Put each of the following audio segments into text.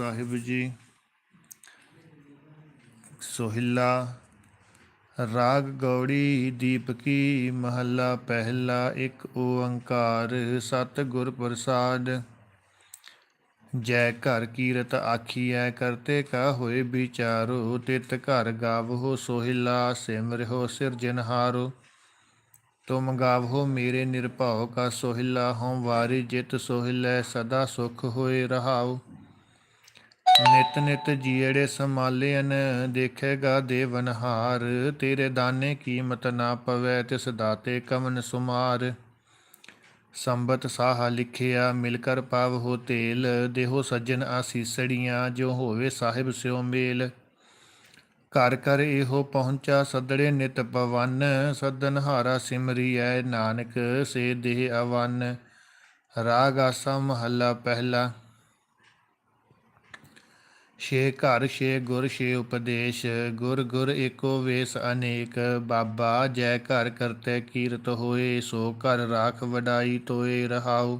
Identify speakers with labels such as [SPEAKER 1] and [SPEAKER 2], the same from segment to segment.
[SPEAKER 1] ਸਾਹਿਬ ਜੀ, ਸੋਹਿਲਾ, ਰਾਗ ਗੌੜੀ, ਦੀਪਕੀ, ਮਹੱਲਾ ਪਹਿਲਾ, ਇੱਕ ਓੰਕਾਰ ਸਤ ਗੁਰ ਪ੍ਰਸਾਦ। ਜੈ ਘਰ ਕੀਰਤ ਆਖੀਐ, ਕਰਤੇ ਕਾ ਹੋਏ ਵਿਚਾਰੋ, ਤਿਤ ਘਰ ਗਾਵੋ, ਸੋਹਿਲਾ ਸਿਮਰਿਓ ਸਿਰਜਨਹਾਰੋ ਤੁਮ ਗਾਵੋ ਮੇਰੇ ਨਿਰਭਉ ਕਾ ਸੋਹਿਲਾ, ਹਉ ਵਾਰੀ ਜਿਤ ਸੋਹਿਲੈ, ਸਦਾ ਸੁਖ ਹੋਏ ਰਹਾਓ ਨਿਤ ਨਿਤ ਜੀੜੇ ਸਮਾਲਿਆਨ ਦੇਖੇਗਾ ਦੇਵਨਹਾਰ। ਤੇਰੇ ਦਾਨੇ ਕੀਮਤ ਨਾ ਪਵੈ, ਤਿਸ ਦਾਤੇ ਕਮਨ ਸੁਮਾਰ। ਸੰਬਤ ਸਾਹ ਲਿਖਿਆ ਮਿਲ ਕਰ ਪਾਵ ਹੋ ਤੇਲ। ਦੇਹੋ ਸੱਜਣ ਆਸੀਸੜੀਆਂ, ਜੋ ਹੋਵੇ ਸਾਹਿਬ ਸਿਓ ਮੇਲ। ਘਰ ਘਰ ਇਹੋ ਪਹੁੰਚਾ, ਸਦੜੇ ਨਿਤ ਪਵਨ। ਸਦਨ ਹਾਰਾ ਸਿਮਰੀਐ ਨਾਨਕ, ਸੇ ਦੇਹ ਅਵਨ ਰਾਗ ਆਸਾ ਮਹੱਲਾ ਪਹਿਲਾ। ਛੇ ਘਰ, ਛੇ ਗੁਰ, ਛੇ ਉਪਦੇਸ਼, ਗੁਰ ਗੁਰ ਏਕੋ ਵੇਸ ਅਨੇਕ, ਬਾਬਾ ਜੈ ਘਰ ਕਰਤੇ ਕੀਰਤ ਹੋਏ, ਸੋ ਘਰ ਰਾਖ ਵਡਾਈ ਤੋਏ ਰਹਾਉ।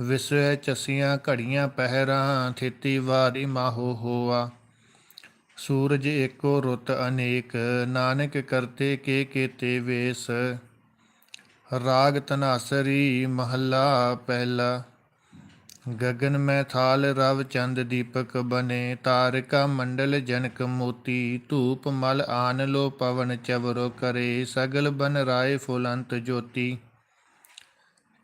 [SPEAKER 1] ਵਿਸਵੇ ਚਸੀਆਂ ਘੜੀਆਂ ਪਹਿਰਾਂ, ਥਿਤੀ ਵਾਰੀ ਮਾਹੋ ਹੋਆ। ਸੂਰਜ ਏਕੋ ਰੁੱਤ ਅਨੇਕ, ਨਾਨਕ ਕਰਤੇ ਕੇ ਕੀਤੇ ਵੇਸ। ਰਾਗ ਤਨਾਸਰੀ ਮਹੱਲਾ ਪਹਿਲਾ। ਗਗਨ ਮੈਂ ਥਾਲ ਰਵ ਚੰਦ ਦੀਪਕ ਬਨੇ, ਤਾਰਕਾ ਮੰਡਲ ਜਨਕ ਮੋਤੀ, ਧੂਪ ਮਲ ਆਨ ਲੋ ਪਵਨ ਚਵਰੋ ਕਰੇ, ਸਗਲ ਬਨ ਰਾਏ ਫੁਲੰਤ ਜੋਤੀ।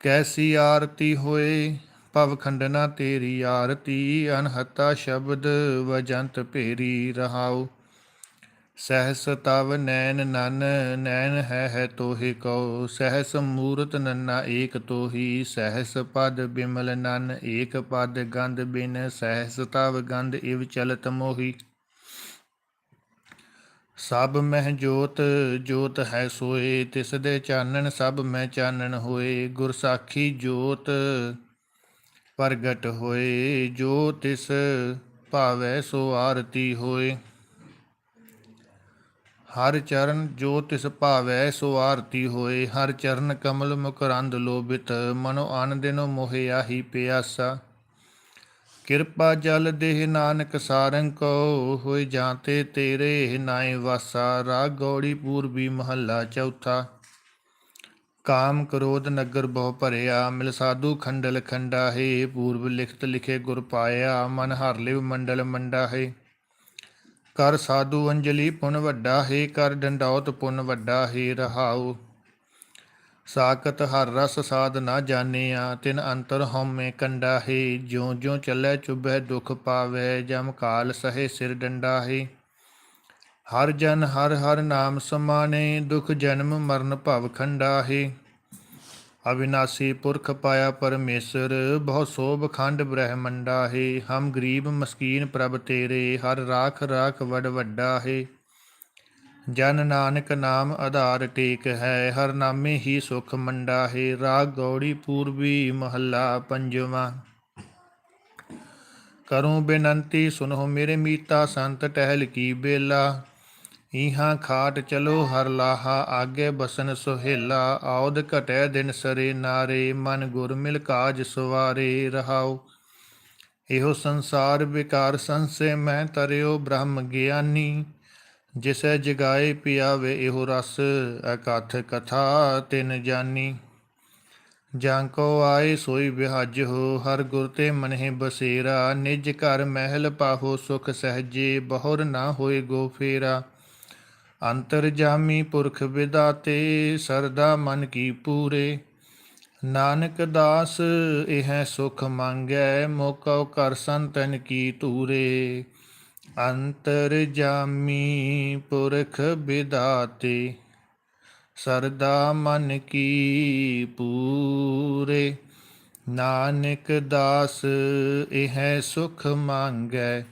[SPEAKER 1] ਕੈਸੀ ਆਰਤੀ ਹੋਏ, ਭਵ ਖੰਡਨਾ ਤੇਰੀ ਆਰਤੀ, ਅਨਹਤਾ ਸ਼ਬਦ ਵਜੰਤ ਭੇਰੀ ਰਹਾਉ। ਸਹਸ ਤਵ ਨੈਣ ਨਨ ਨੈਨ ਹੈ ਹੈ ਤੋਹਿ ਕਉ। ਸਹਿਸ ਮੂਰਤ ਨੰਨਾ ਏਕ ਤੋਹੀ, ਸਹਿਸ ਪਦ ਬਿਮਲ ਨਨ, ਏਕ ਪਦ ਗੰਧ ਬਿਨ, ਸਹਸ ਤਵ ਗੰਧ ਇਵ ਚਲਤ ਮੋਹੀ। ਸਭ ਮਹਿ ਜੋਤ ਜੋਤ ਹੈ ਸੋਏ, ਤਿਸ ਦੇ ਚਾਨਣ ਸਭ ਮੈਂ ਚਾਨਣ ਹੋਏ। ਗੁਰ ਸਾਖੀ ਜੋਤ ਪ੍ਰਗਟ ਹੋਏ, ਜੋ ਤਿਸ ਭਾਵੈ ਸੋ ਆਰਤੀ ਹੋਏ। ਹਰ ਚਰਨ ਜੋ ਤਿਸ ਭਾਵੈ, ਸੋ ਆਰਤੀ ਹੋਏ। ਹਰ ਚਰਨ ਕਮਲ ਮੁਕਰੰਦ ਲੋਭਿਤ, ਮਨੋ ਆਨੰਦਿਨੋ ਮੋਹਿ ਆਹੀ ਪਿਆਸਾ। ਕਿਰਪਾ ਜਲ ਦੇਹ ਨਾਨਕ ਸਾਰੰਗ ਕੋ ਹੋਏ ਜਾਂਤੇ ਤੇਰੇ ਨਾਏ ਵਾਸਾ। ਰਾਗ ਗੌੜੀ ਪੂਰਬੀ ਮਹੱਲਾ ਚੌਥਾ। ਕਾਮ ਕ੍ਰੋਧ ਨਗਰ ਬਹੁ ਭਰਿਆ, ਮਿਲ ਸਾਧੂ ਖੰਡਲ ਖੰਡਾ ਹੈ। ਪੂਰਬ ਲਿਖਤ ਲਿਖੇ ਗੁਰ ਪਾਇਆ, ਮਨ ਹਰ ਲਿਵ ਮੰਡਲ ਮੰਡਾ ਹੈ। ਕਰ ਸਾਧੂ ਅੰਜਲੀ ਪੁਨ ਵੱਡਾ, ਹੈ ਕਰ ਡੰਡੌਤ ਪੁਨ ਵੱਡਾ, ਹੈ ਰਹਾਉ। ਸਾਕਤ ਹਰ ਰਸ ਸਾਧ ਨਾ ਜਾਣਿਆ, ਤਿਨ ਅੰਤਰ ਹਉਮੈ ਕੰਡਾ, ਹੈ ਜਿਉ ਜਿਉ ਚੱਲੇ ਚੁਬੈ ਦੁਖ ਪਾਵੇ, ਜਮ ਕਾਲ ਸਹੇ ਸਿਰ ਡੰਡਾ, ਹੈ। ਹਰ ਜਨ ਹਰ ਹਰ ਨਾਮ ਸਮਾਨੇ ਦੁਖ ਜਨਮ ਮਰਨ ਭਵ ਖੰਡਾ, ਹੈ। ਅਵਿਨਾਸੀ ਪੁਰਖ ਪਾਇਆ ਪਰਮੇਸ਼ਰ ਬਹੁ ਸੋਭ ਖੰਡ ਬ੍ਰਹਮੰਡਾ ਹੈ ਹਮ ਗਰੀਬ ਮਸਕੀਨ ਪ੍ਰਭ ਤੇਰੇ ਹਰ ਰਾਖ ਰਾਖ ਵਡ ਵੱਡਾ ਹੈ ਜਨ ਨਾਨਕ ਨਾਮ ਆਧਾਰ ਟੇਕ ਹੈ ਹਰ ਨਾਮੇ ਹੀ ਸੁਖ ਮੰਡਾ ਹੈ ਰਾਗ ਗੌੜੀ ਪੂਰਬੀ ਮਹੱਲਾ ਪੰਜਵਾਂ ਕਰੂੰ ਬੇਨੰਤੀ ਸੁਨੋ ਮੇਰੇ ਮੀਤਾ ਸੰਤ ਟਹਿਲ ਕੀ ਬੇਲਾ ਇਹਾਂ ਖਾਟ ਚਲੋ ਹਰ ਲਾਹਾ, ਆਗੇ ਬਸਨ ਸੁਹੇਲਾ, ਆਉਦ ਘਟੈ ਦਿਨ ਸਰੇ ਨਾਰੇ, ਮਨ ਗੁਰ ਮਿਲ ਕਾਜ ਸਵਾਰੇ ਰਹਾਉ। ਇਹੋ ਸੰਸਾਰ ਵਿਕਾਰ ਸੰਸੇ ਮੈਂ ਤਰਿਓ ਬ੍ਰਹਮ ਗਿਆਨੀ, ਜਿਸੈ ਜਗਾਏ ਪਿਆਵੇ ਇਹੋ ਰਸ, ਅਕਥ ਕਥਾ ਤਿਨ ਜਾਨੀ। ਜਾਂ ਕੋ ਆਏ ਸੋਈ ਵਿਹਜ ਹੋ, ਹਰ ਗੁਰ ਤੇ ਮਨਹਿ ਬਸੇਰਾ, ਨਿਜ ਘਰ ਮਹਿਲ ਪਾਹੋ ਸੁਖ ਸਹਜੇ, ਬਹੁਰ ਨਾ ਹੋਏ ਗੋ ਫੇਰਾ। ਅੰਤਰ ਜਾਮੀ ਪੁਰਖ ਵਿਦਾਤੇ, ਸਰਦਾ ਮਨ ਕੀ ਪੂਰੇ। ਨਾਨਕ ਦਾਸ, ਇਹ ਸੁਖ ਮੰਗੈ, ਮੋਕਉ ਕਰ ਸੰਤਨ ਕੀ ਤੂਰੇ ਅੰਤਰ ਜਾਮੀ ਪੁਰਖ ਵਿਦਾਤੇ, ਸਰਦਾ ਮਨ ਕੀ ਪੂਰੇ। ਨਾਨਕ ਦਾਸ, ਇਹ ਸੁਖ ਮੰਗੈ